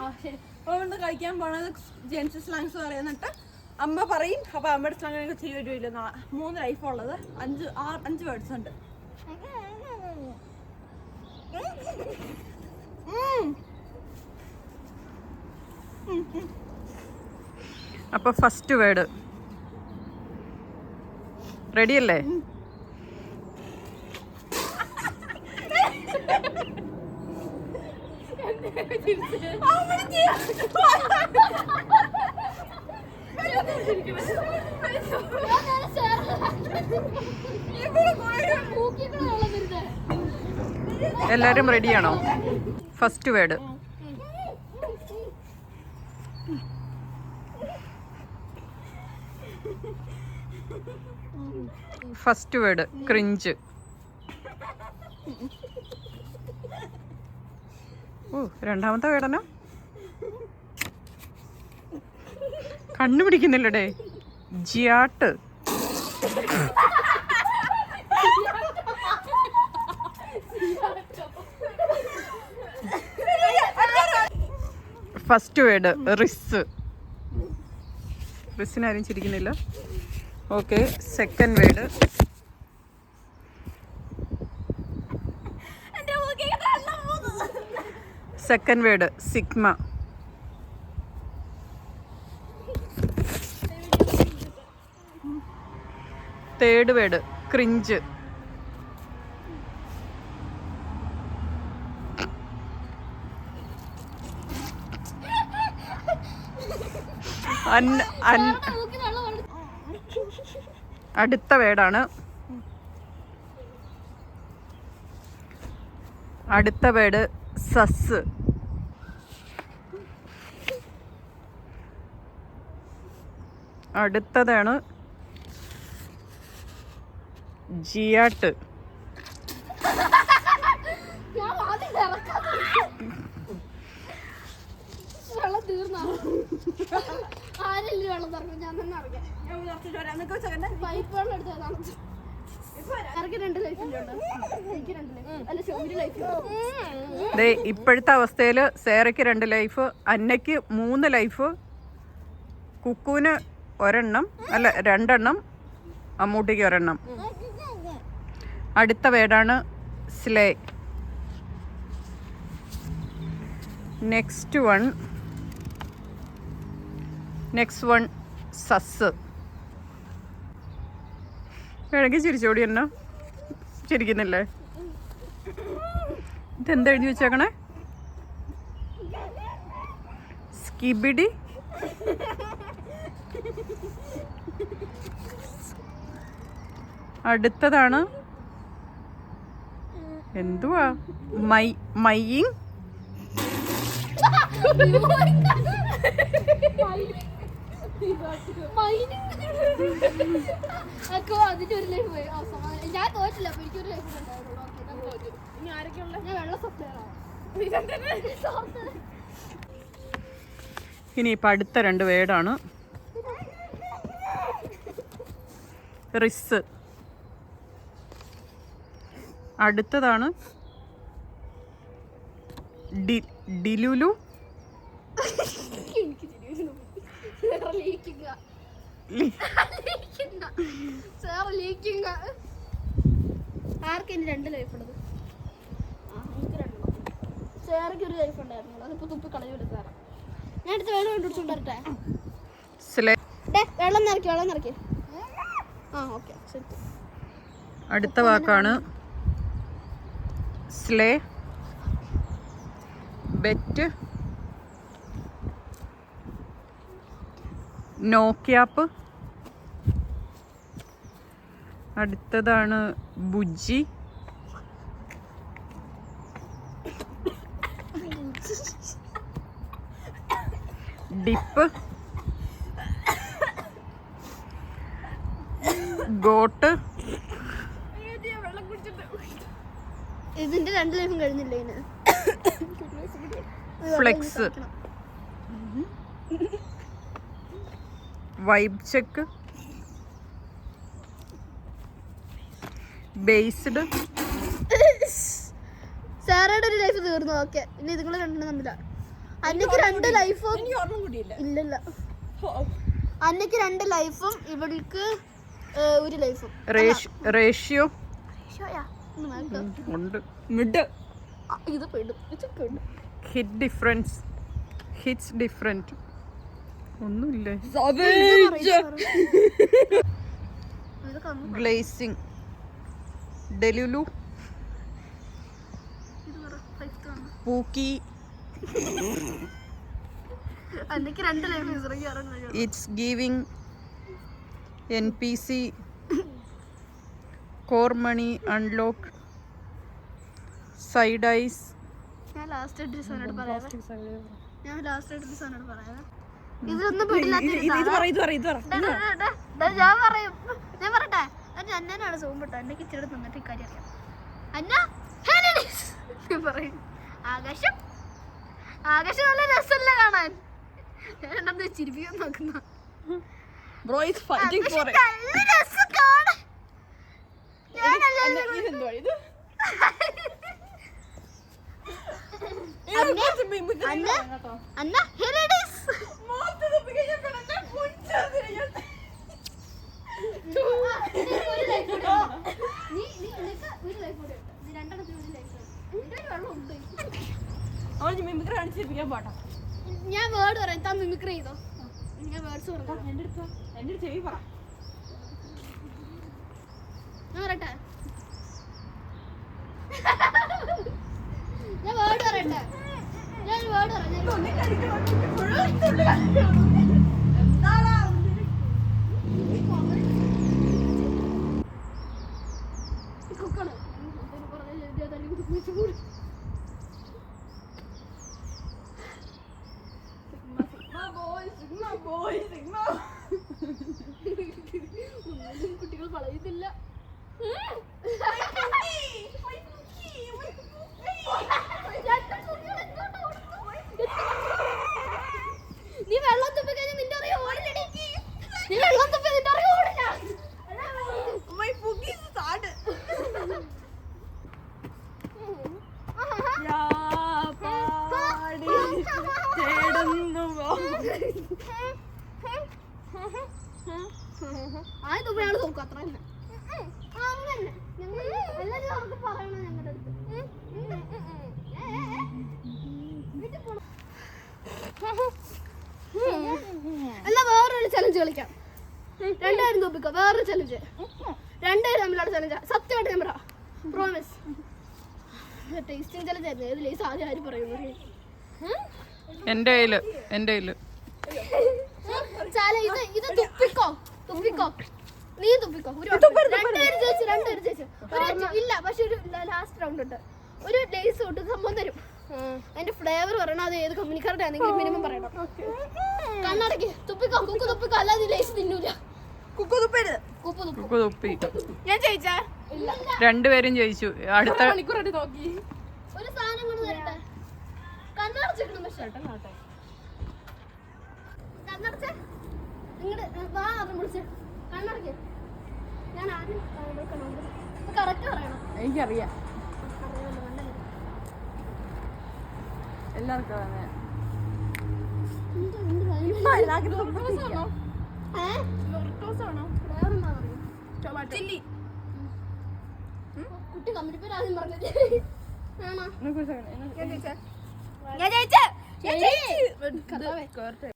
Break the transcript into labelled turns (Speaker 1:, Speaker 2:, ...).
Speaker 1: ആ ശരി. അതുകൊണ്ട് കഴിക്കാൻ പോണത് ജെൻസ് സ്ലാങ്സ് പറയുന്നിട്ട് അമ്മ പറയും. അപ്പൊ അമ്മയുടെ സ്ലാങ് ചെയ്യുമില്ല മൂന്ന് ലൈഫ് ഉള്ളത്. അഞ്ച് ആറ് അഞ്ച് വേർഡ്സ് ഉണ്ട്.
Speaker 2: അപ്പൊ ഫസ്റ്റ് വേർഡ് റെഡി അല്ലേ? എല്ലാരും റെഡിയാണോ first word first word cringe ഓ രണ്ടാമത്തെ വേടന കണ്ണുപിടിക്കുന്നില്ലടേ. ജിയാട്ട്. ഫസ്റ്റ് വേർഡ് റിസ് റിസിന് ആരും ചിരിക്കുന്നില്ല. Okay second word. Second word sigma third word cringe അടുത്ത വേർഡാണ്. അടുത്ത വേർഡ് സസ്. അടുത്തതാണ് ജിയാട്ട് ഇപ്പോഴത്തെ അവസ്ഥയിൽ സേറയ്ക്ക് രണ്ട് ലൈഫ് അന്നയ്ക്ക് മൂന്ന് ലൈഫ് കുക്കുവിന് ഒരെണ്ണം അല്ല രണ്ടെണ്ണം അമ്മൂട്ടിക്ക് ഒരെണ്ണം. അടുത്ത വേർഡാണ് slay. Next one next one sus. വേണമെങ്കിൽ ചിരിച്ചോടി എന്നാ. ചിരിക്കുന്നില്ലേ? ഇതെന്താ എഴുതി വെച്ചേക്കണേ? സ്കിബിഡി അടുത്തതാണ് എന്തുവാ? മൈ
Speaker 3: ആ, ഞാൻ തോറ്റില്ല ഞാൻ
Speaker 1: ഇനി
Speaker 2: ഇപ്പം അടുത്ത രണ്ട് വേർഡാണ്. റിസ്. അടുത്തതാണ് ഡി ഡിലുലു.
Speaker 3: ആർക്കാ രണ്ട് ലൈഫ് ഉള്ളത്? ഒരു ലൈഫ് അതിപ്പോ തുപ്പി കളയൂല സാറ്. ഞാൻ അടുത്ത വെള്ളം വെള്ളം നിറക്കി വെള്ളം നിറക്കി ആ ഓക്കെ ശരി.
Speaker 2: അടുത്ത വാക്കാണ് സ്ലേ ബെറ്റ് നോക്യാപ്പ്. അടുത്തതാണ് ബുജി ഡിപ്പ്. ഗോട്ട്
Speaker 1: വെള്ളം കുടിച്ചിട്ട്
Speaker 3: ഇതിന്റെ രണ്ട് ലൈഫും കഴിഞ്ഞില്ല ഇതിന്?
Speaker 2: ഫ്ലെക്സ്. Vibe check. ബേസ്ഡ്.
Speaker 3: സാറയുടെ ഒരു ലൈഫ് തീർന്നു. ഓക്കെ. ഇനി ഇതുങ്ങൾ രണ്ടെണ്ണം തമ്മില. അന്നയ്ക്ക് രണ്ട് ലൈഫും ഇല്ലല്ല.
Speaker 1: അന്നക്ക്
Speaker 3: അന്നയ്ക്ക് രണ്ട് ലൈഫും ഇവൾക്ക് ഒരു ലൈഫും.
Speaker 2: റേഷ്യോ
Speaker 3: നോക്ക്.
Speaker 2: ഉണ്ട്.
Speaker 1: മിഡ്
Speaker 3: ഇത്
Speaker 2: ഹിറ്റ് ഡിഫറൻസ് ഹിറ്റ്സ് ഡിഫറന്റ് ഒന്നുമില്ലേ? Glazing delulu. Pookie. It's giving N P C core money unlock side eyes
Speaker 3: ഞാൻ ലാസ്റ്റ് ഞാൻ ലാസ്റ്റ് ഇതിലൊന്നും ഞാൻ പറയും. ഞാൻ പറയട്ടെ. അത് അന്നേനാണ് സൂമ്പിട്ടോ എന്നെ ഇച്ചിരി നിന്നിട്ട് ഇക്കാര്യം അറിയാം. അന്ന പറയും. ആകാശം? ആകാശം നല്ല രസമല്ല കാണാൻ? ഞാൻ എന്താ ചിരിപ്പിക്കാൻ നോക്കുന്ന?
Speaker 1: ബ്രോ ഈസ് ഫൈറ്റിംഗ് ഫോർ
Speaker 3: നല്ല രസം കാണാൻ.
Speaker 1: മിമിക്രി കാണിച്ചിരിക്കാൻ പാട്ടാ
Speaker 3: ഞാൻ വേർഡ് പറയാം. താൻ മിമിക്രി ചെയ്തോ. ഞാൻ വേർഡ്സ് പറഞ്ഞു
Speaker 1: എന്റെ അടുത്ത് എന്റെ അടുത്ത് ചെവി പറ
Speaker 3: ഞാൻ പറയട്ടെ ഞാൻ വേർഡ് പറയട്ടെ ഞാൻ ഒരു വേർഡ് പറയാം ഞാൻ കുക്കാണ് ഒന്നും കുട്ടികൾ പറയുന്നില്ല നീ വെള്ളം തുപ്പി കഴിഞ്ഞാൽ നിന്റെ അറിയ ഓടില്ലടി നീ വെള്ളം തുപ്പി നിന്റെ അറിയ ഓടില്ല
Speaker 1: My cookie is hard. യാ പാടി തേടുന്നു
Speaker 3: ആ തുപ്പയാണ് നോക്കും അത്ര തന്നെ. എല്ലാവരും നമുക്ക് പറയണം ഞങ്ങളുടെ അടുത്ത്. എന്നാ വേറൊരു ചലഞ്ച് കളിക്കാം. രണ്ടുപേരും തോപ്പിക്കോ വേറൊരു ചലഞ്ച് രണ്ടുപേരും തമ്മിലുള്ള ചലഞ്ച് സത്യമായിട്ട് ഞാൻ പറ. പ്രോമിസ് ടേസ്റ്റിംഗ് ചലഞ്ച് ആയിരുന്നു. ഏത് ലേസ് ആദ്യം ആര് പറയുന്നു
Speaker 2: എന്റെ കയ്യിൽ എന്റെ കയ്യിൽ
Speaker 3: ചാല ഇത് ഇത് തുപ്പിക്കോ? തുപ്പിക്കോ? നീ തുപ്പിക്കോ? ഒരു രണ്ടുപേരും ജയിച്ചു രണ്ടുപേര് ജയിച്ചു. ഒരു ഇല്ല പക്ഷെ ഒരു ലാസ്റ്റ് റൗണ്ട് ഉണ്ട്. ഒരു ലേസ് തൊട്ട് സംഭവം തരും. അതിന്റെ ഫ്ലേവർ പറയണം. അത് ഏത് കമ്പനിക്കാരുടെ ആണെങ്കിലും മിനിമം പറയണം. കണ്ണടക്കി. തുപ്പിക്കോ? കുക്കു തുപ്പിക്കോ? അല്ലാതെ ലേസ് തിന്നൂല.
Speaker 1: കുക്കു തുപ്പരുത്.
Speaker 2: കുക്കു തുപ്പി.
Speaker 1: ഞാൻ ജയിച്ചാ?
Speaker 3: ഇല്ല.
Speaker 2: രണ്ടുപേരും ജയിച്ചു. അടുത്ത
Speaker 1: മണിക്കൂറായിട്ട് നോക്കി.
Speaker 3: ഒരു സാധനം കൊണ്ട് തരട്ടെ? കണ്ണടച്ചിക്കണം പക്ഷെ കണ്ണടച്ചേ. ഇങ്ങോട്ട് വാ ആദ്യം വിളിച്ച്. കണ്ണടക്ക്. ഞാൻ ആദ്യം കറക്റ്റ് പറയണം.
Speaker 1: എനിക്കറിയാം. എല്ലാവർക്കും അങ്ങനെ
Speaker 3: കുട്ടി കമ്പനി പേര് ആദ്യം പറഞ്ഞത്. ആണോ
Speaker 1: ഞാൻ ജയിച്ചേ ഞാൻ ജയിച്ചേ
Speaker 3: കർത്താവേ.